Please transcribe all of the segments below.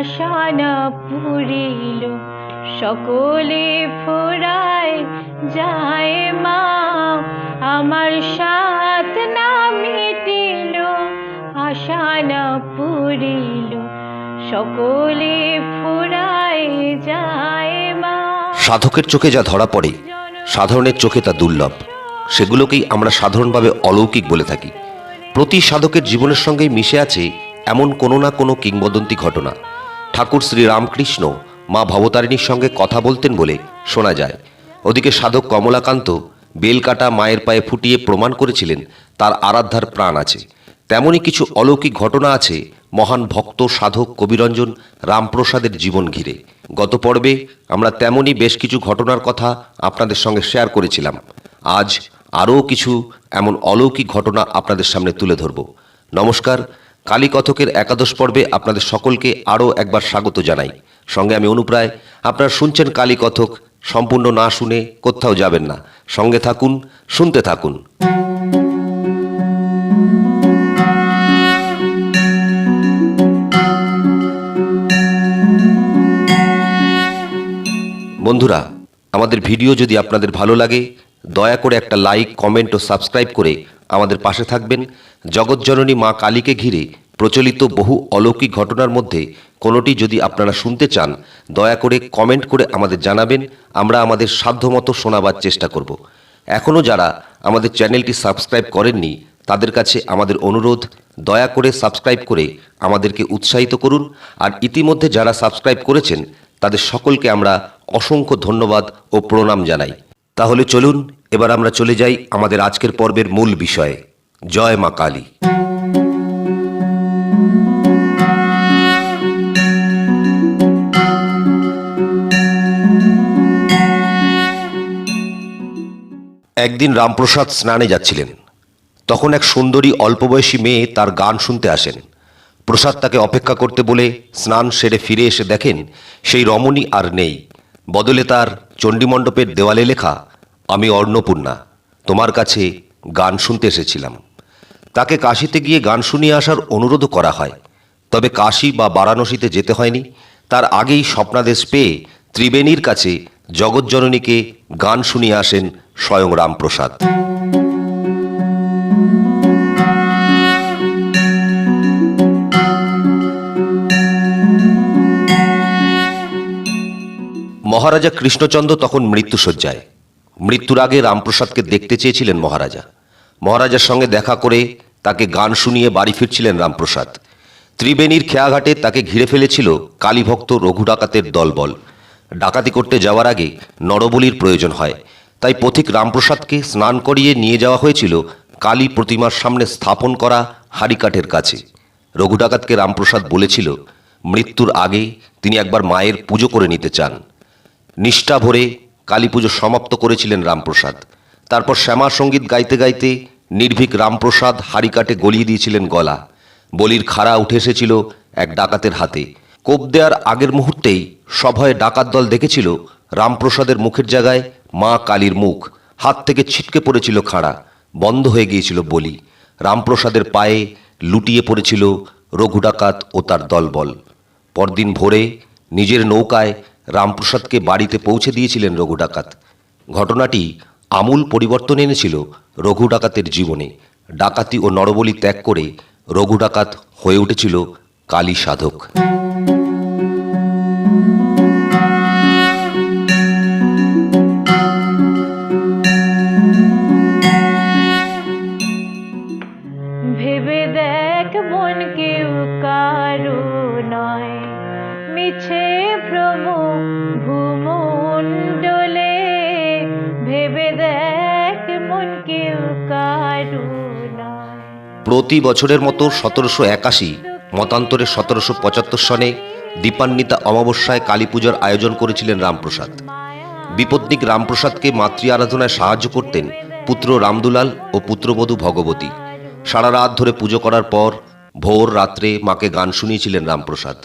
আশা পুরিল। সকলে ফোরায়, যায় মা, আমার সাথ না মিটিল। আশা পুরিল। সকলে ফোরায়, যায় মা। সাধকের চোখে যা ধরা পড়ে, সাধারণের চোখে তা দুর্লভ। সেগুলোকেই আমরা সাধারণভাবে অলৌকিক বলে থাকি। প্রতি সাধকের জীবনের সঙ্গেই মিশে আছে এমন কোনো না কোনো কিংবদন্তি ঘটনা। ঠাকুর শ্রী রামকৃষ্ণ মা ভবতারিণীর সঙ্গে কথা বলতেন বলে শোনা যায়। ওদিকে সাধক কমলাকান্ত বেলকাটা মায়ের পায়ে ফুটিয়ে প্রমাণ করেছিলেন তার আরাধ্যার প্রাণ আছে। তেমনই কিছু অলৌকিক ঘটনা আছে মহান ভক্ত, সাধক, কবিরঞ্জন রামপ্রসাদের জীবন ঘিরে। গত পর্বে আমরা তেমনই বেশ কিছু ঘটনার কথা আপনাদের সঙ্গে শেয়ার করেছিলাম। আজ আরও কিছু এমন অলৌকিক ঘটনা আপনাদের সামনে তুলে ধরব। নমস্কার কালী কথকের একাদশ পর্বে আপনাদের সকলকে আরও একবার স্বাগত জানাই। সঙ্গে আমি অনুপ্রায়। আপনারা শুনছেন কালী কথক সম্পূর্ণ না শুনে কোথাও যাবেন না। সঙ্গে থাকুন, শুনতে থাকুন। বন্ধুরা, আমাদের ভিডিও যদি আপনাদের ভালো লাগে দয়া করে একটা লাইক কমেন্ট ও সাবস্ক্রাইব করে আমাদের পাশে থাকবেন। জগৎজননী মা কালীকে ঘিরে প্রচলিত বহু অলৌকিক ঘটনার মধ্যে কোনোটি যদি আপনারা শুনতে চান, দয়া করে কমেন্ট করে আমাদের জানাবেন। আমরা আমাদের সাধ্যমতো শোনাবার চেষ্টা করব। এখনও যারা আমাদের চ্যানেলটি সাবস্ক্রাইব করেননি, তাদের কাছে আমাদের অনুরোধ, দয়া করে সাবস্ক্রাইব করে আমাদেরকে উৎসাহিত করুন। আর ইতিমধ্যে যারা সাবস্ক্রাইব করেছেন, তাদের সকলকে আমরা অসংখ্য ধন্যবাদ ও প্রণাম জানাই। তাহলে চলুন, এবার আমরা চলে যাই আমাদের আজকের পর্বের মূল বিষয়ে। জয় মা কালী। একদিন রামপ্রসাদ স্নানে যাচ্ছিলেন। তখন এক সুন্দরী অল্পবয়সী মেয়ে তার গান শুনতে আসেন। প্রসাদ তাকে অপেক্ষা করতে বলে, স্নান সেরে ফিরে এসে দেখেন, সেই রমণী আর নেই। বদলে তার চণ্ডীমণ্ডপের দেওয়ালে লেখা আমি অর্ণপূর্ণা, তোমার কাছে গান শুনতে এসেছিলাম। তাকে কাশিতে গিয়ে গান শুনিয়ে আসার অনুরোধও করা হয়। তবে কাশী বা বারাণসীতে যেতে হয়নি। তার আগেই স্বপ্নাদেশ পেয়ে ত্রিবেণীর কাছে জগৎজননীকে গান শুনিয়ে আসেন স্বয়ং রামপ্রসাদ। মহারাজা কৃষ্ণচন্দ্র তখন মৃত্যুসজ্জায় মৃত্যুর আগে রামপ্রসাদকে দেখতে চেয়েছিলেন মহারাজা। মহারাজার সঙ্গে দেখা করে তাকে গান শুনিয়ে বাড়ি ফিরছিলেন রামপ্রসাদ। ত্রিবেণীর খেয়াঘাটে তাকে ঘিরে ফেলেছিল কালীভক্ত রঘু ডাকাতের দলবল। ডাকাতি করতে যাওয়ার আগে নরবলির প্রয়োজন হয়। তাই পথিক রামপ্রসাদকে স্নান করিয়ে নিয়ে যাওয়া হয়েছিল কালী প্রতিমার সামনে স্থাপন করা হারিকাঠের কাছে। রঘু ডাকাতকে রামপ্রসাদ বলেছিল, মৃত্যুর আগে তিনি একবার মায়ের পুজো করে নিতে চান। নিষ্ঠা ভরে কালী পুজো সমাপ্ত করেছিলেন রামপ্রসাদ। তারপর শ্যামা সংগীত গাইতে গাইতে নির্ভীক রামপ্রসাদ হাড়িকাটে গলিয়ে দিয়েছিলেন গলা। বলির খাড়া উঠে এসেছিল এক ডাকাতের হাতে। কোপ দেওয়ার আগের মুহূর্তেই সভয়ে ডাকাত দল দেখেছিল রামপ্রসাদের মুখের জায়গায় মা কালীর মুখ। হাত থেকে ছিটকে পড়েছিল খাড়া। বন্ধ হয়ে গিয়েছিল বলি। রামপ্রসাদের পায়ে লুটিয়ে পড়েছিল রঘু ডাকাত ও তার দলবল। পরদিন ভোরে নিজের নৌকায় রামপ্রসাদকে বাড়িতে পৌঁছে দিয়েছিলেন রঘু ডাকাত। ঘটনাটি আমূল পরিবর্তন এনেছিল রঘু ডাকাতের জীবনে। ডাকাতি ও নরবলি ত্যাগ করে রঘু ডাকাত হয়ে উঠেছিল কালী সাধক। প্রতি বছরের মতো সতেরোশো একাশি, মতান্তরে সতেরোশো পঁচাত্তর সনে দীপান্বিতা অমাবস্যায় কালী পুজোর আয়োজন করেছিলেন রামপ্রসাদ। বিপত্নিক রামপ্রসাদকে মাতৃ আরাধনায় সাহায্য করতেন পুত্র রামদুলাল ও পুত্রবধূ ভগবতী। সারা রাত ধরে পুজো করার পর ভোর রাত্রে মাকে গান শুনিয়েছিলেন রামপ্রসাদ।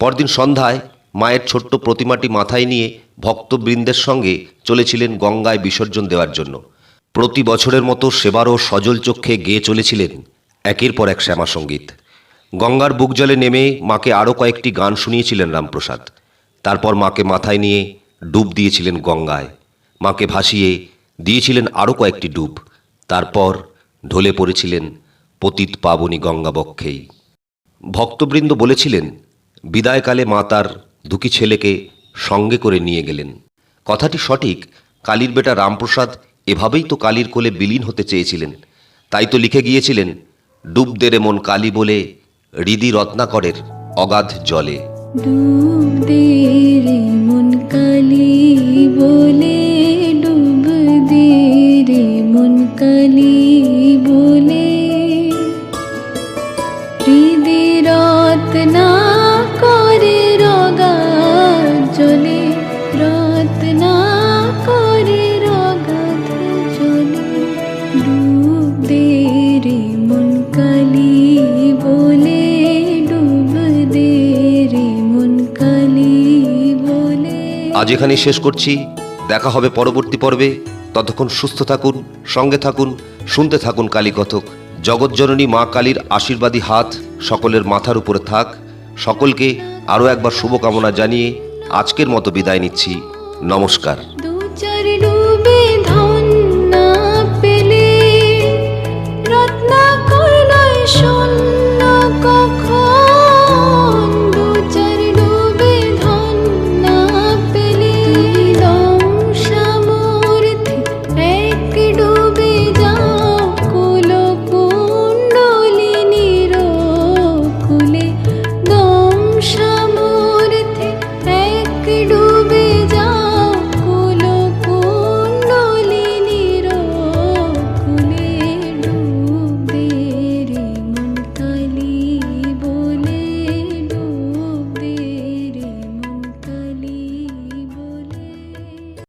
পরদিন সন্ধ্যায় মায়ের ছোট্ট প্রতিমাটি মাথায় নিয়ে ভক্তবৃন্দের সঙ্গে চলেছিলেন গঙ্গায় বিসর্জন দেওয়ার জন্য। প্রতি বছরের মতো সেবারও সজল চক্ষে গেয়ে চলেছিলেন একের পর এক শ্যামা সংগীত গঙ্গার বুক জলে নেমে মাকে আরও কয়েকটি গান শুনিয়েছিলেন রামপ্রসাদ। তারপর মাকে মাথায় নিয়ে ডুব দিয়েছিলেন গঙ্গায়। মাকে ভাসিয়ে দিয়েছিলেন আরও কয়েকটি ডুব। তারপর ঢলে পড়েছিলেন পতিত পাবনী গঙ্গাবক্ষেই ভক্তবৃন্দ বলেছিলেন, বিদায়কালে মা তার দুঃখী ছেলেকে সঙ্গে করে নিয়ে গেলেন। কথাটি সঠিক। কালীর বেটা রামপ্রসাদ এভাবেই তো কালীর কোলে বিলীন হতে চেয়েছিলেন। তাই তো লিখে গিয়েছিলেন, ডুব দেরে মন কালী বলে, হৃদি রত্নাকরের অগাধ জলে। ডুব দে মন কালী বলে আজ এখানেই শেষ করছি। দেখা হবে পরবর্তী পর্বে। ততক্ষণ সুস্থ থাকুন, সঙ্গে থাকুন, শুনতে থাকুন কালী কথক। জগৎজননী মা কালীর আশীর্বাদী হাত সকলের মাথার উপরে থাক। সকলকে আরও একবার শুভকামনা জানিয়ে আজকের মতো বিদায় নিচ্ছি। নমস্কার।